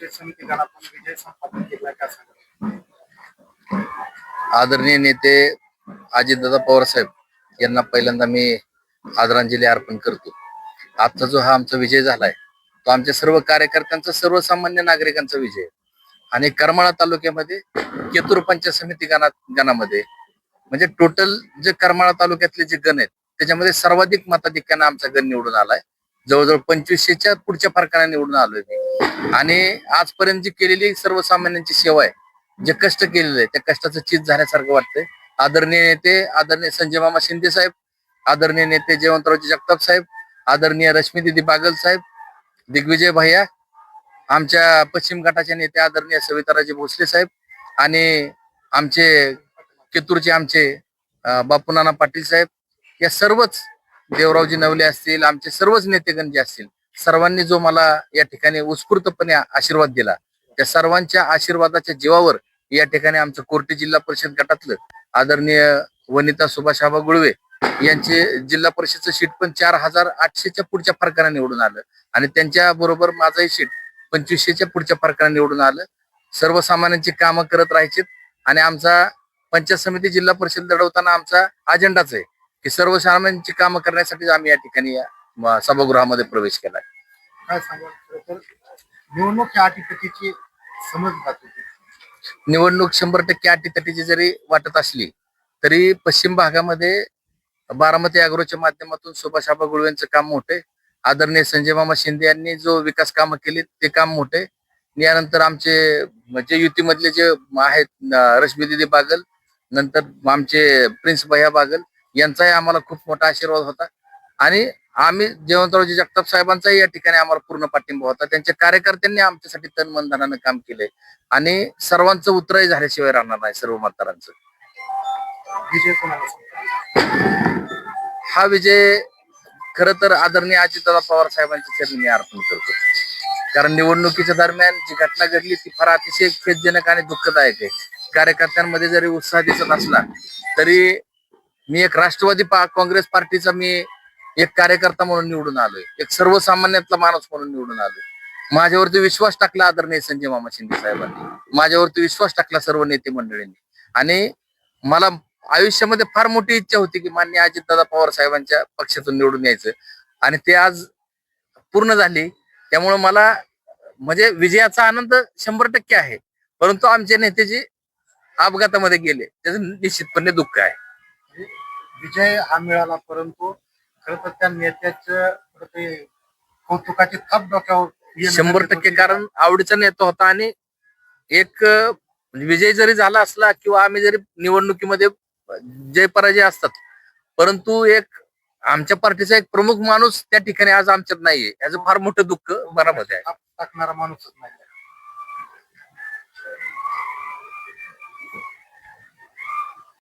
पंचायत समिती गणातून विजय संपादन केला का आदरणीय नेते अजितदादा पवार साहेब यांना पहिल्यांदा मी आदरांजली अर्पण करतो. आजचा जो हा आमचा विजय झालाय तो आमच्या सर्व कार्यकर्त्यांचा सर्वसामान्य नागरिकांचा विजय आणि करमाळा तालुक्यामध्ये केतूर पंचायत समिती गणा गणामध्ये म्हणजे टोटल जे करमाळा तालुक्यातले जे गण आहेत त्याच्यामध्ये सर्वाधिक मताधिक्यानं आमचा गण निवडून आलाय. जवळजवळ पंचवीसशेच्या पुढच्या फरकाने निवडून आलोय मी. आणि आजपर्यंत जी केलेली सर्वसामान्यांची सेवा आहे जे कष्ट केलेलं आहे त्या कष्टाचं चीज झाल्यासारखं वाटतंय. आदरणीय नेते आदरणीय संजय मामा शिंदे साहेब आदरणीय नेते जयवंतरावजी जगताप साहेब आदरणीय रश्मी दिदी बागल साहेब दिग्विजय भैया आमच्या पश्चिम गटाचे नेते आदरणीय सविताराजे भोसले साहेब आणि आमचे कित्तूरचे आमचे बापू बापूनाना पाटील साहेब या सर्वच देवरावजी नवले असतील आमचे सर्वच नेतेगण जे असतील सर्वांनी जो मला या ठिकाणी उत्स्फूर्तपणे आशीर्वाद दिला त्या सर्वांच्या आशीर्वादाच्या जीवावर या ठिकाणी आमचं कोर्टी जिल्हा परिषद गटातलं आदरणीय वनिता सुभाष आबा गुळवे यांचे जिल्हा परिषदचं सीट पण चार हजार आठशेच्या पुढच्या फरकाने निवडून आलं आणि त्यांच्या बरोबर माझंही सीट पंचवीसशेच्या पुढच्या फरकाने निवडून आलं. सर्वसामान्यांची कामं करत राहायची आणि आमचा पंचायत समिती जिल्हा परिषद लढवताना आमचा अजेंडाच आहे. की सर्वसामान्यांची कामं करण्यासाठी आम्ही या ठिकाणी या सभागृहामध्ये प्रवेश केलाय. काय सांगा निवडणूक अटीतटीची समज निवडणूक शंभर टक्के अटीतटीची जरी वाटत असली तरी पश्चिम भागामध्ये बारामती अॅग्रोच्या माध्यमातून सुभाष आबा गुळवेंचं काम मोठे आदरणीय संजय मामा शिंदे यांनी जो विकास कामं केली ते काम मोठे. यानंतर आमचे जे युतीमधले जे आहेत रश्मी दिदी बागल नंतर आमचे प्रिन्स भैया बागल यांचाही आम्हाला खूप मोठा आशीर्वाद होता. आणि आम्ही जयवंतरावजी जगताप साहेबांचाही या ठिकाणी आम्हाला पूर्ण पाठिंबा होता. त्यांच्या कार्यकर्त्यांनी आमच्यासाठी तन मन धनानं काम केलंय. आणि सर्वांचं उतरही झाल्याशिवाय राहणार नाही सर्व मतदारांचं हा विजय खर तर आदरणीय अजितदादा पवार साहेबांच्या चरणी मी अर्पण करतो. कारण निवडणुकीच्या दरम्यान जी घटना घडली ती फार अतिशय खेदजनक आणि दुःखदायक आहे. कार्यकर्त्यांमध्ये जरी उत्साह दिसत असला तरी मी एक राष्ट्रवादी काँग्रेस पार्टीचा मी एक कार्यकर्ता म्हणून निवडून आलोय. एक सर्वसामान्यातला माणूस म्हणून निवडून आलोय. माझ्यावरती विश्वास टाकला आदरणीय संजय मामा शिंदे साहेबांनी. माझ्यावरती विश्वास टाकला सर्व नेते मंडळींनी. आणि मला आयुष्यामध्ये फार मोठी इच्छा होती की मान्य अजितदादा पवार साहेबांच्या पक्षातून निवडून यायचं. आणि ते आज पूर्ण झाली. त्यामुळे मला म्हणजे विजयाचा आनंद शंभर टक्के आहे. परंतु आमचे नेते जे अपघातामध्ये गेले. त्याचं निश्चितपणे दुःख आहे. विजय हा मिळाला परंतु खरं तर त्या नेत्याचं ते कौतुकाची थाप डोक्यावर शंभर टक्के. कारण आवडीचा नेता होता आणि एक म्हणजे विजय जरी झाला असला किंवा आम्ही जरी निवडणुकीमध्ये जय पराजय असतात परंतु एक आमच्या पार्टीचा एक प्रमुख माणूस त्या ठिकाणी आज आमच्यात नाहीये. याचं फार मोठं दुःख मनामध्ये आहे. टाकणारा माणूसच नाही.